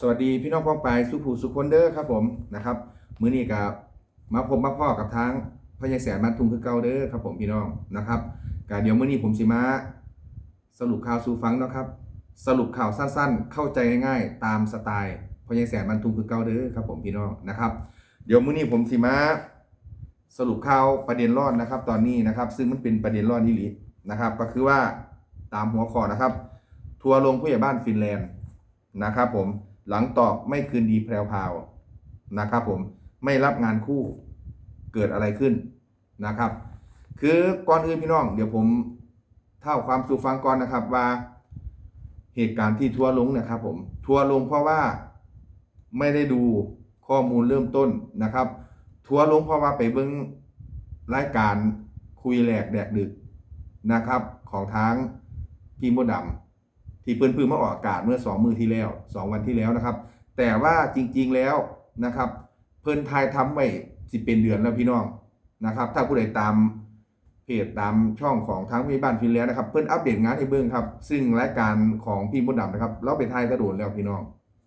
สวัสดีพี่น้องพ้องไปายสุภูสุคนเดอร์ครับผมนะครับมื้อนี้กับมาพบมาพ่อกับทางพญาแสนบ้านทุ่งคือเก่าเด้อครับผมพี่น้องนะครับกาเดี๋ยวมื้อนี้ผมสิมา สรุปข่าวสู่ฟังนะครับ สรุปข่าวสั้นๆ เข้าใจง่ายๆตามสไตล์พญาแสนบ้านทุ่งคือเก่าเด้อครับผมพี่น้องนะครับ เดี๋ยวมื้อนี้ผมสิมาสรุปข่าวประเด็นรอนนะครับ ตอนนี้นะครับ ซึ่งมันเป็นประเด็นรอนที่ลีนะครับ ก็คือว่าตามหัวข้อนะครับ ทัวร์ลงผู้ใหญ่บ้านฟินแลนด์นะครับ ผม หลังตอบไม่คืนดีแพรวพาวนะครับผมไม่รับงานคู่เกิดอะไรขึ้นนะครับ คือก่อนอื่นพี่น้อง เดี๋ยวผมเท่าความสู่ฟังก่อนนะครับว่าเหตุการณ์ที่ทัวร์ลงนะครับผมทัวร์ลงเพราะว่าไม่ได้ดูข้อมูลเริ่มต้นนะครับ ทัวร์ลงเพราะว่าไปเบิ้งรายการคุยแหลกแดกดึกนะครับ ของทางพี่มดดำ ที่เพิ่นเพิ่งมาออกอากาศเมื่อ 2 มือที่แล้ว 2 วันที่แล้วนะครับ แต่ว่าจริงๆแล้วนะครับ เพิ่นทายทำไว้สิเป็นเดือนแล้วพี่น้องนะครับ ถ้าผู้ใดตามเพจตามช่องของทางพี่บ้านฟินแลนด์นะครับ เพิ่นอัปเดตงานให้เบิ่งครับ ซึ่งรายการของพี่มดดำนะครับ เราไปทายกระโดดแล้วพี่น้อง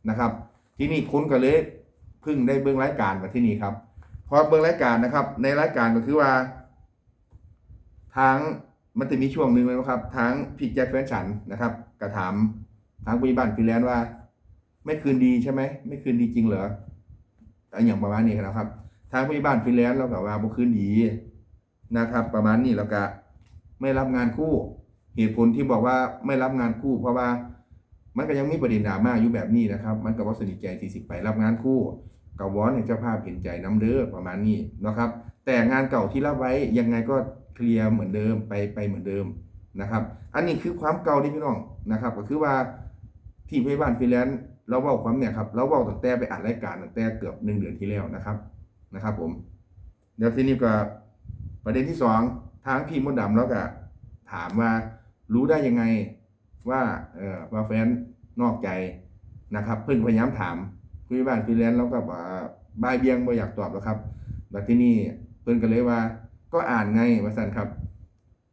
นะครับ ที่นี่คุณก็เลยพิ่งได้เบิ่งรายการมาที่นี่ครับพอเบิ่งรายการนะครับ ในรายการก็คือว่าทาง มันจะมีช่วงหนึ่งเลยนะครับทางพี่แจ็คแฟนฉันนะครับกระถามทางผู้ใหญ่บ้านฟิแลนด์ว่า ไม่คืนดีใช่ไหมไม่คืนดีจริงเหรอแต่อย่างประมาณนี้นะครับ ทางผู้ใหญ่บ้านฟิแลนด์เราก็ว่าบ่คืนดีนะครับ ประมาณนี้แล้วก็ไม่รับงานคู่ เหตุผลที่บอกว่าไม่รับงานคู่ เพราะว่ามันก็ยังมีประเด็นดราม่าอยู่แบบนี้นะครับ มันก็บ่สนิทใจที่สิไปรับงานคู่ก็วอนให้เจ้าภาพเห็นใจน้ำเด้อประมาณนี้นะครับ แต่งานเก่าที่รับไว้ยังไงก็ เคลียร์เหมือนเดิมไปไปเหมือนเดิมนะครับ อันนี้คือความเก่าที่พี่น้องนะครับ ก็คือว่าที่พยาบาลฟินแลนด์เราเว้าความเนี่ยครับเราเว้าตั้งแต่ไปอัดรายการตั้งแต่เกือบหนึ่งเดือนที่แล้วนะครับนะครับ ผม เดี๋ยวทีนี้ก็ประเด็นที่สองทางพี่มดดำเราก็ถามว่ารู้ได้ยังไงว่าเออว่าแฟนนอกใจนะครับ เพิ่งพยายามถามผู้ใหญ่บ้านฟินแลนด์เราก็บอกว่าบายเบียงบ่อยากตอบแล้วครับแล้วที่นี่เพิ่นก็เลยว่า ก็อ่านไงว่าซั่นครับ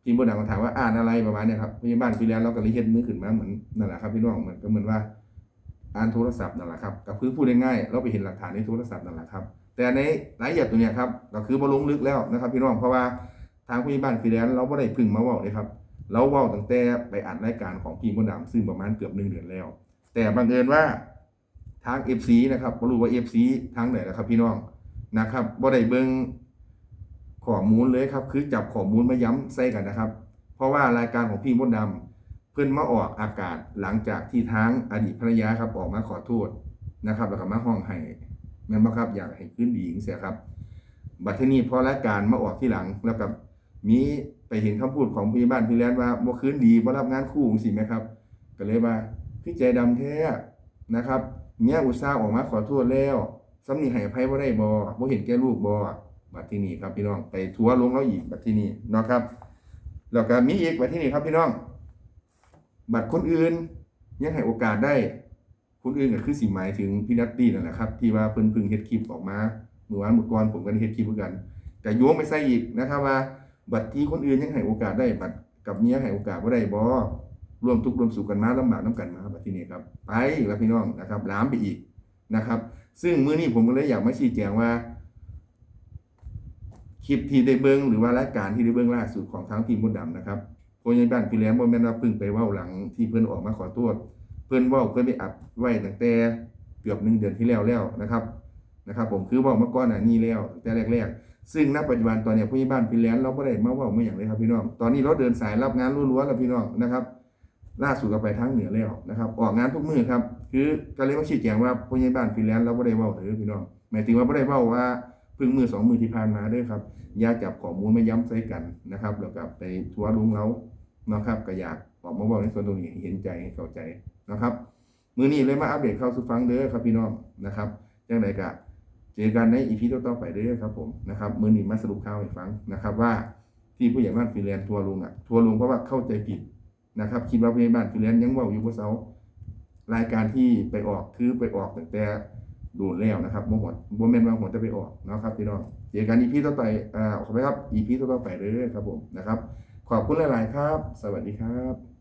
พิมพ์บนหนังมาถามว่าอ่านอะไรประมาณเนี้ยครับพยาบาลฟรีแลนซ์เราก็เลยเฮ็ดมือขึ้นมาเหมือนนั่นแหละครับพี่น้องเหมือนก็เหมือนว่าอ่านโทรศัพท์นั่นแหละครับก็คือพูดง่ายๆเราไปเห็นหลักฐานในโทรศัพท์นั่นแหละครับแต่ในรายละเอียดตัวเนี้ยครับก็คือบ่ลงลึกแล้วนะครับ พี่น้องเพราะว่าทางพยาบาลฟรีแลนซ์เราบ่ได้พึ่งมาเว้าเลยครับเราเว้าตั้งแต่ไปอ่านรายการของพี่มดดำซึ่งประมาณเกือบ1เดือนแล้ว แต่บังเอิญว่าทาง FC นะครับบ่รู้ว่า FC ทางไหนนะครับ พี่น้องนะครับบ่ได้เบิ่ง ข้อมูลเลยครับคือจับข้อมูลมาย้ำใส่กันนะครับ เพราะว่ารายการของพี่มดดำเพิ่นมาออกอากาศหลังจากที่ทางอดีตภรรยาครับออกมาขอโทษนะครับแล้วก็มาห้องให้แม่นบ่ครับอยากให้ขึ้นดีจังเสียครับ บัดทีนี้พอรายการมาออกที่หลังแล้วกับมีไปเห็นคำพูดของพี่บ้านพี่แลนด์ว่าบ่คืนดีบ่รับงานคู่จังซี่ไหมครับ ก็เลยว่าพี่ใจดำแท้นะครับเมียอุตส่าห์ออกมาขอโทษแล้วสำนึกให้อภัยบ่ได้บ่บ่เห็นแก่ลูกบ่ บัดที่นี่ครับพี่น้องไปทัวร์ลงแล้วอีกบัดที่นี่นะครับแล้วก็มีอีกบัดที่นี่ครับพี่น้อง บัตรคนอื่นยังให้โอกาสได้ คนอื่นก็คือสิหมายถึงพี่นัตตี้นั่นแหละครับ ที่ว่าเพิ่นพึ่งเฮ็ดคลิปออกมาเมื่อวานเมื่อก่อนผมก็ได้เฮ็ดคลิปเหมือนกันแต่โยงไปใส่อีกนะครับว่า บัตรที่คนอื่นยังให้โอกาสได้บัตรกับเมียให้โอกาสบ่าได้บ่ร่วมทุกข์ร่วมสุขกันมาลำบากน้ำกันมาบัดที่นี่ครับไปแล้วพี่น้องนะครับลามไปอีกนะครับ ซึ่งมื้อนี้ผมก็เลยอยากมาชี้แจงว่า คลิปที่ได้เบิ้งหรือว่ารายการที่ได้เบิ้งล่าสุดของทางทีมมดดำนะครับโคยบ้านพี่แหลมบ่แม่นว่าเพิ่งไปเว้าหลังที่เพิ่นออกมาขอโทษเพิ่นเว้าเพิ่นไปอัดไว้ตั้งแต่เกือบหนึ่งเดือนที่แล้วแล้วนะครับนะครับ ผมคือเว้ามาก่อนน้านี้แล้วแต่แรก ๆ ซึ่งณปัจจุบันตอนนี้ผู้ใหญ่บ้านพี่แหลมเราบ่ได้มาเว้ามาหยังเลยครับพี่น้องตอนนี้เราเดินสายรับงานล้วนๆแล้วพี่น้องนะครับล่าสุดก็ไปทางเหนือแล้วนะครับ ออกงานทุกมือครับ คือก็เลยมาชี้แจงว่าผู้ใหญ่บ้านฟินแลนด์เราบ่ได้เว้าเด้อพี่น้องหมายถึงว่าบ่ได้เว้าว่า เพิ่งมือสองมือที่ผ่านมาด้อครับอย่าจับข้อมูลไมาย้ำใส่กันนะครับแล้วก็ไปทัวร์ลงเรานะครับก็อยากออกมาบอกในส่วนตรงนี้เห็นใจเข้าใจนะครับมือนี้เลยมาอัปเดตข่าวสู่ฟังเด้อครับพี่น้องนะครับจังไดก็เจอกันในอีพีต่อๆไปเด้อครับผมนะครับมือนี้มาสรุปข่าวให้ฟังนะครับว่าที่ผู้ใหญ่บ้านฟินแลนทัวร์ลงอะทัวร์ลงเพราะว่าเข้าใจผิดนะครับคิดว่าผู้ใหญ่บ้านฟินแลนยังว้าอยู่บ่เซารายการที่ไปออกคือไปออกตั้งแต่ โดนแล้วนะครับบ่หดบ่แม่นว่าหดจะไปออกนะครับพี่น้องเจอกันอีพีต่อไปอ่าขอบคุณครับอีพีต่อไปเรื่อยๆครับผมนะครับ ขอบคุณหลาย ๆ ครับ สวัสดีครับ